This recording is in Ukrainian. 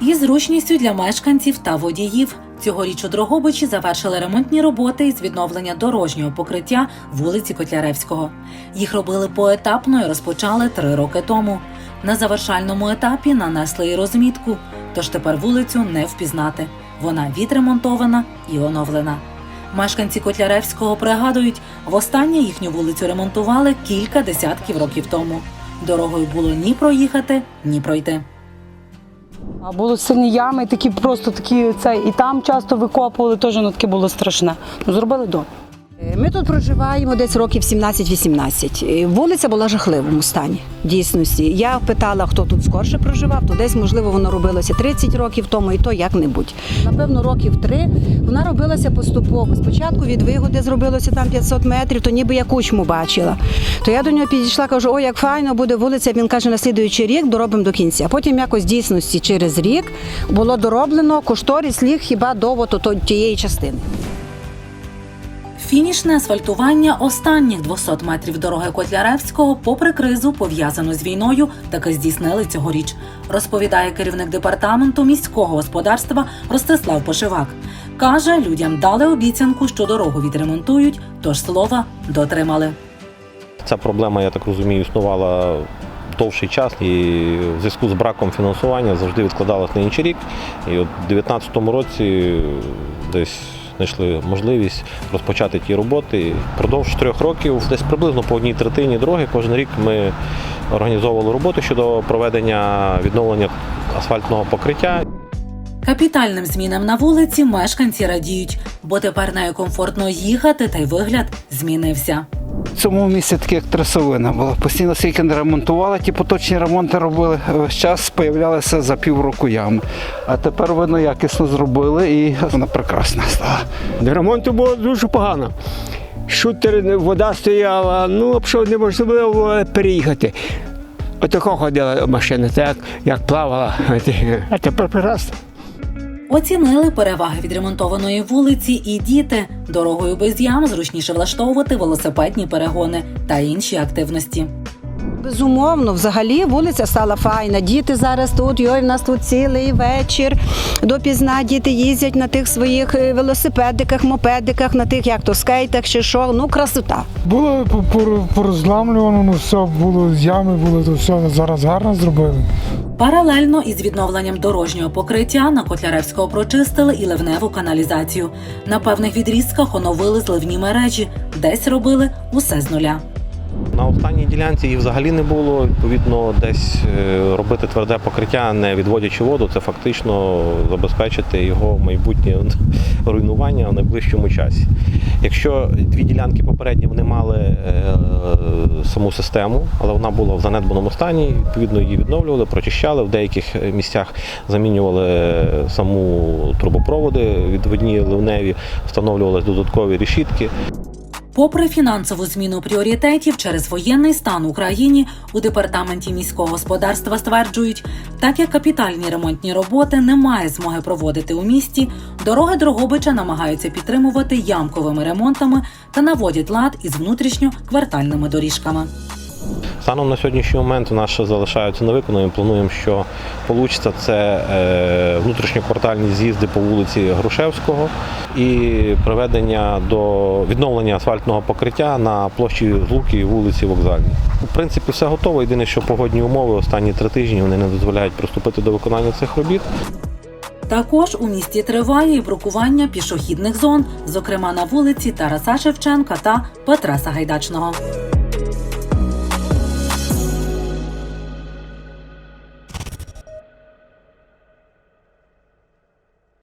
І зручністю для мешканців та водіїв. Цьогоріч у Дрогобичі завершили ремонтні роботи із відновлення дорожнього покриття вулиці Котляревського. Їх робили поетапно і розпочали три роки тому. На завершальному етапі нанесли і розмітку, тож тепер вулицю не впізнати. Вона відремонтована і оновлена. Мешканці Котляревського пригадують, востаннє їхню вулицю ремонтували кілька десятків років тому. Дорогою було ні проїхати, ні пройти. Були сильні ями, такі просто такі це і там часто викопували, теж воно таке було страшне. Ну зробили добре. Ми тут проживаємо десь років 17-18. Е, Вулиця була в жахливому стані, дійсності. Я питала, хто тут скорше проживав, то десь, можливо, воно робилося 30 років тому, і то як-небудь. Напевно, років три вона робилася поступово. Спочатку від вигоди зробилося там 500 метрів, то ніби я кучму бачила. То я до нього підійшла, кажу, ой, як файно буде вулиця. Він каже, на слідуючий рік доробимо до кінця. Потім якось дійсності через рік було дороблено кошторіс ліг хіба до тієї частини. Фінішне асфальтування останніх 200 метрів дороги Котляревського, попри кризу, пов'язану з війною, таки здійснили цьогоріч, розповідає керівник департаменту міського господарства Ростислав Пошивак. Каже, людям дали обіцянку, що дорогу відремонтують, тож слова дотримали. Ця проблема, я так розумію, існувала довший час і в зв'язку з браком фінансування завжди відкладалась на інший рік. І от у 2019 році десь знайшли можливість розпочати ті роботи. Продовж трьох років, десь приблизно по одній третині дороги, кожен рік ми організовували роботи щодо проведення відновлення асфальтного покриття. Капітальним змінам на вулиці мешканці радіють, бо тепер нею комфортно їхати, та й вигляд змінився. В цьому місці таке як трасовина була. Постійно скільки не ремонтували, ті поточні ремонти робили. Весь час появлялися за півроку ями. А тепер видно якісно зробили і вона прекрасна стала. До ремонту було дуже погано. Шутер, вода стояла, ну, взагалі неможливо переїхати. Отако ходила машина, так як плавала. А тепер прекрасно. Оцінили переваги відремонтованої вулиці і діти. Дорогою без ям зручніше влаштовувати велосипедні перегони та інші активності. Безумовно, взагалі вулиця стала файна. Діти зараз тут, йой, в нас тут цілий вечір. Допізна діти їздять на тих своїх е, велосипедиках, мопедиках, на тих як то скейтах чи що. Ну, красота. Було по- порозламлювано, ну все було, ями були, то все зараз гарно зробили. Паралельно із відновленням дорожнього покриття на Котляревського прочистили і ливневу каналізацію. На певних відрізках оновили зливні мережі, десь робили усе з нуля. На останній ділянці їх взагалі не було. Відповідно, десь е, робити тверде покриття, не відводячи воду, це фактично забезпечити його майбутнє руйнування в найближчому часі. Якщо дві ділянки попередні вони мали е, саму систему, але вона була в занедбаному стані, відповідно її відновлювали, прочищали, в деяких місцях замінювали саму трубопроводи відводні ливневі, встановлювали додаткові решітки. Попри фінансову зміну пріоритетів через воєнний стан в Україні, у департаменті міського господарства стверджують, так як капітальні ремонтні роботи немає змоги проводити у місті, дороги Дрогобича намагаються підтримувати ямковими ремонтами та наводять лад із внутрішньо-квартальними доріжками. Станом на сьогоднішній момент у нас ще залишаються невиконаними. Плануємо, що вийде це е, внутрішньоквартальні з'їзди по вулиці Грушевського і приведення до відновлення асфальтного покриття на площі Злуки і вулиці Вокзальній. У принципі, все готово. Єдине, що погодні умови останні три тижні вони не дозволяють приступити до виконання цих робіт. Також у місті триває і брукування пішохідних зон, зокрема на вулиці Тараса Шевченка та Петра Сагайдачного.